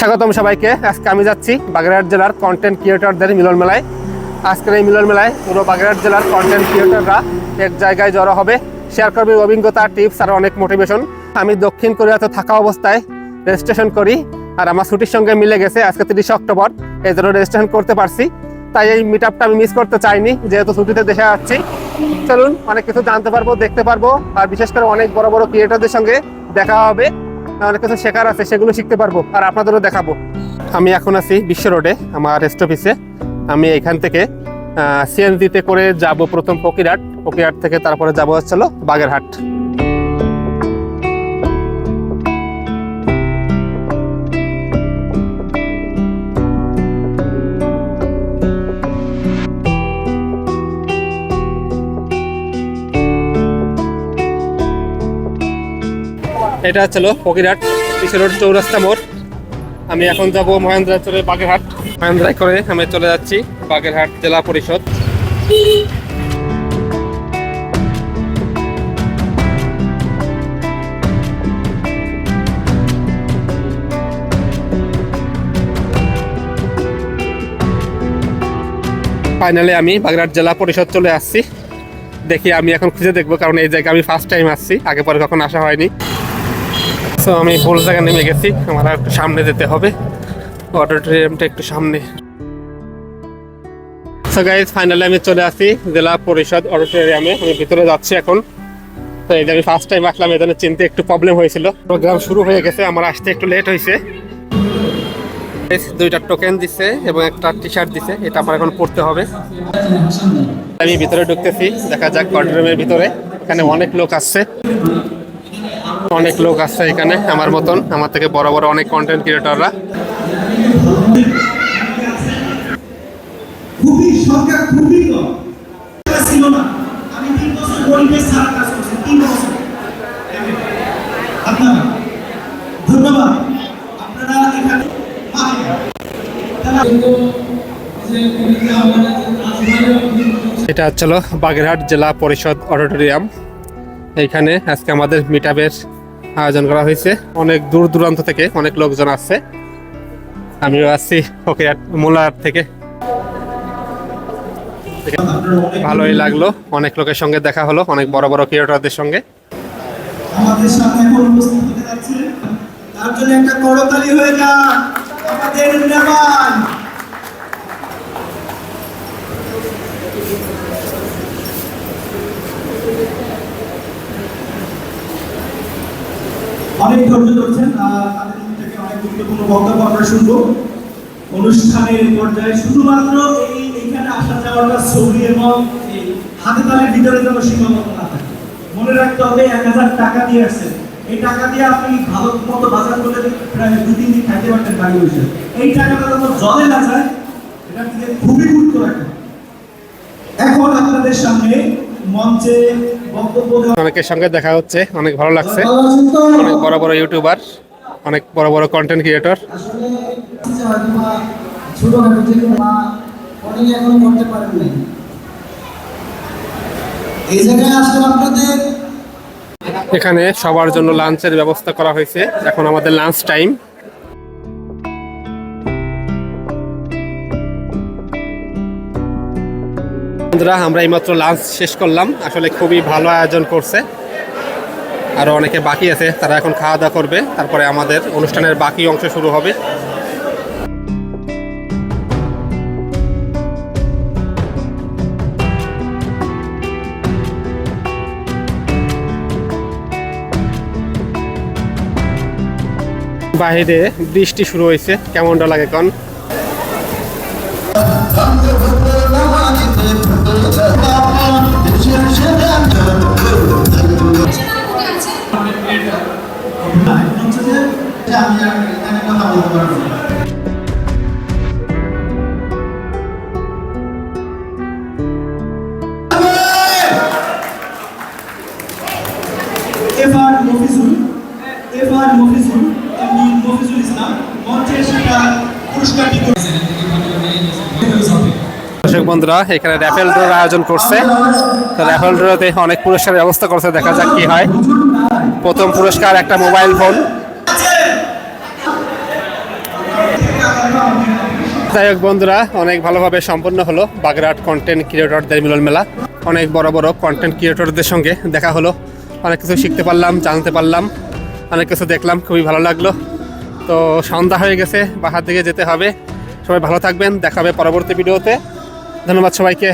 স্বাগতম সবাইকে। আজকে আমি যাচ্ছি বাগেরহাট জেলার কন্টেন্ট ক্রিয়েটরদের মিলন মেলায় আজকের এই মিলন মেলায় পুরো বাগেরহাট জেলার কন্টেন্ট ক্রিয়েটররা এক জায়গায় জড়ো হবে। শেয়ার করবে অভিজ্ঞতা টিপস আর অনেক মোটিভেশন আমি দক্ষিণ কোরিয়াতে থাকা অবস্থায় রেজিস্ট্রেশন করি আর আমার ছুটির সঙ্গে মিলে গেছে আজকে তিরিশে অক্টোবর। এই জন্য রেজিস্ট্রেশন করতে পারছি। তাই এই মিট আমি মিস করতে চাইনি, যেহেতু ছুটিতে দেশে যাচ্ছি চলুন, অনেক কিছু জানতে পারব, দেখতে পারব। আর বিশেষ করে অনেক বড় বড় ক্রিয়েটরদের সঙ্গে দেখা হবে। অনেক কিছু শেখার আছে, সেগুলো শিখতে পারব আর আপনাদেরও দেখাবো। আমি এখন আছি বিশ্ব রোডে, আমার রেস্ট অফিসে আমি এখান থেকে সিএনজিতে করে যাব প্রথম ফকিরহাট ফকিরহাট থেকে তারপরে যাব হচ্ছিল বাগেরহাট। এটা হচ্ছিল ফকিরহাট বিশ্ব রোড চৌরাস্তা মোড়। আমি এখন যাব মহেন্দ্রা চলে বাগেরহাট। মহেন্দ্রায় করে আমি চলে যাচ্ছি বাগেরহাট জেলা পরিষদ। ফাইনালি আমি বাগেরহাট জেলা পরিষদ চলে আসছি। দেখি আমি এখন খুঁজে দেখব, কারণ এই জায়গায় আমি ফার্স্ট টাইম আসছি, আগে পরে কখন আসা হয়নি। সো আমি ভুল জায়গায় নেমে গেছি। আমার আর একটু সামনে যেতে হবে। অডিটোরিয়ামটা একটু সামনে। সো গাইজ ফাইনালি আমি চলে আসি জেলা পরিষদ অডিটোরিয়ামে। আমি ভিতরে যাচ্ছি এখন। তো এই যে আমি ফার্স্ট টাইম আসলাম এই জন্য চিনতে একটু প্রবলেম হয়েছিল। প্রোগ্রাম শুরু হয়ে গেছে, আমার আসতে একটু লেট হয়েছে। দুইটা টোকেন দিছে এবং একটা টি শার্ট দিছে, এটা আমার এখন পড়তে হবে। আমি ভিতরে ঢুকতেছি, দেখা যাক অডিটোরিয়ামের ভিতরে। এখানে অনেক লোক আসছে। অনেক লোক আসছে এখানে আমার মতন আমার থেকে বড় বড় অনেক কন্টেন্ট ক্রিয়েটররা খুবই সরকার খুবই কম। এটা ছিল না। আমি তিন বছর পরিবেশ ছাড়া কাজ করছি তিন বছর। আপনারা ধন্যবাদ। আপনারা এখানে এটা হচ্ছিল বাগেরহাট জেলা পরিষদ অডিটোরিয়াম। এইখানে আজকে আমাদের মিট আয়োজন করা হয়েছে। অনেক দূর দূরান্ত থেকে অনেক লোকজন আসছে। আমিও আসছি ওকে মোলার থেকে। ভালোই লাগল। অনেক লোকের সঙ্গে দেখা হলো, অনেক বড় বড় ক্রিয়েটরদের সঙ্গে। আমাদের সামনে এখন উপস্থিত হতে যাচ্ছে তার জন্য একটা করতালি হয়ে যান আমাদের অনেক ধৈর্য ধরছেন তাদের থেকে অনেক গুরুত্বপূর্ণ বক্তব্য আমরা অনুষ্ঠানের পর্যায়ে শুধুমাত্র এই এখানে আসা যাওয়াটা ছবি এবং হাতে তালের ভিতরে যেন সীমাবদ্ধ না থাকে। মনে রাখতে হবে, এক হাজার টাকা দিয়ে আসছেন। এই টাকা দিয়ে আপনি ভালো মতো বাজার প্রায় দু, তিন দিন খাইতে পারতেন এই টাকাটা জলে না যায়, এটা খুবই গুরুত্ব এখন আপনাদের সামনে মঞ্চে অনেকের সঙ্গে দেখা হচ্ছে, অনেক ভালো লাগছে? অনেক বড় বড় ইউটিউবার অনেক বড় বড় কন্টেন্ট ক্রিয়েটর এখানে সবার জন্য লাঞ্চের ব্যবস্থা করা হয়েছে। এখন আমাদের লাঞ্চ টাইম। বন্ধুরা, আমরা এইমাত্র লাঞ্চ শেষ করলাম। আসলে খুবই ভালো আয়োজন করছে। আরও অনেকে বাকি আছে, তারা এখন খাওয়া দাওয়া করবে। তারপরে আমাদের অনুষ্ঠানের বাকি অংশ শুরু হবে। বাহিরে বৃষ্টি শুরু হয়েছে। কেমনটা লাগে কন বন্ধুরা, এখানে র্যাফেল ড্রোর আয়োজন করছে। তো র্যাফেল ড্রোতে অনেক পুরস্কারের ব্যবস্থা করছে, দেখা যাক কি হয়। প্রথম পুরস্কার একটা মোবাইল ফোন। যাই হোক বন্ধুরা, অনেক ভালোভাবে সম্পন্ন হলো বাগেরহাট কন্টেন্ট ক্রিয়েটরদের মিলন মেলা। অনেক বড় বড় কন্টেন্ট ক্রিয়েটরদের সঙ্গে দেখা হলো। অনেক কিছু শিখতে পারলাম, জানতে পারলাম, অনেক কিছু দেখলাম, খুবই ভালো লাগল। তো সন্ধ্যা হয়ে গেছে, বাহার দিকে যেতে হবে। সবাই ভালো থাকবেন, দেখা হবে পরবর্তী ভিডিওতে। ধন্যবাদ সবাইকে।